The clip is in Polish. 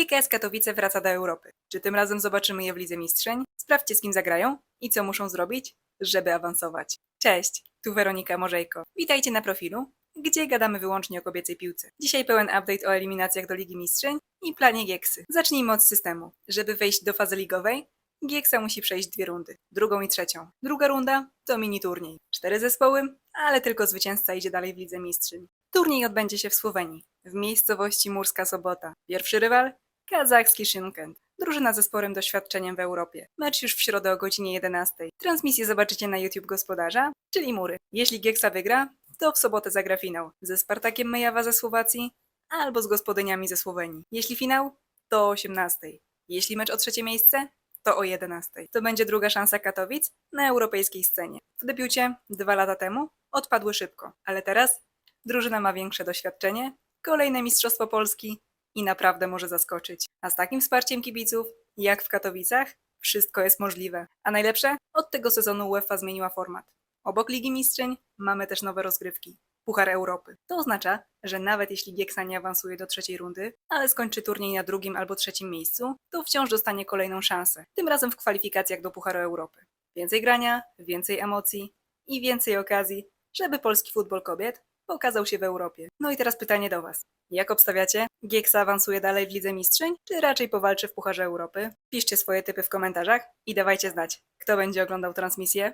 GKS Katowice wraca do Europy. Czy tym razem zobaczymy je w Lidze Mistrzeń? Sprawdźcie z kim zagrają i co muszą zrobić, żeby awansować. Cześć, tu Weronika Morzejko. Witajcie na profilu, gdzie gadamy wyłącznie o kobiecej piłce. Dzisiaj pełen update o eliminacjach do Ligi Mistrzeń i planie Gieksy. Zacznijmy od systemu. Żeby wejść do fazy ligowej, Gieksa musi przejść dwie rundy, drugą i trzecią. Druga runda to mini turniej. Cztery zespoły, ale tylko zwycięzca idzie dalej w Lidze Mistrzeń. Turniej odbędzie się w Słowenii, w miejscowości Murska Sobota. Pierwszy rywal kazachski Szymkent. Drużyna ze sporym doświadczeniem w Europie. Mecz już w środę o godzinie 11. Transmisję zobaczycie na YouTube gospodarza, czyli Mury. Jeśli Gieksa wygra, to w sobotę zagra finał ze Spartakiem Mejawa ze Słowacji albo z gospodyniami ze Słowenii. Jeśli finał, to o 18. Jeśli mecz o trzecie miejsce, to o 11. To będzie druga szansa Katowic na europejskiej scenie. W debiucie dwa lata temu odpadły szybko, ale teraz drużyna ma większe doświadczenie, kolejne Mistrzostwo Polski i naprawdę może zaskoczyć. A z takim wsparciem kibiców, jak w Katowicach, wszystko jest możliwe. A najlepsze? Od tego sezonu UEFA zmieniła format. Obok Ligi Mistrzeń mamy też nowe rozgrywki. Puchar Europy. To oznacza, że nawet jeśli Gieksa nie awansuje do trzeciej rundy, ale skończy turniej na drugim albo trzecim miejscu, to wciąż dostanie kolejną szansę, tym razem w kwalifikacjach do Pucharu Europy. Więcej grania, więcej emocji i więcej okazji, żeby polski futbol kobiet pokazał się w Europie. No i teraz pytanie do Was. Jak obstawiacie? Gieksa awansuje dalej w Lidze Mistrzeń, czy raczej powalczy w Pucharze Europy? Piszcie swoje typy w komentarzach i dawajcie znać, kto będzie oglądał transmisję.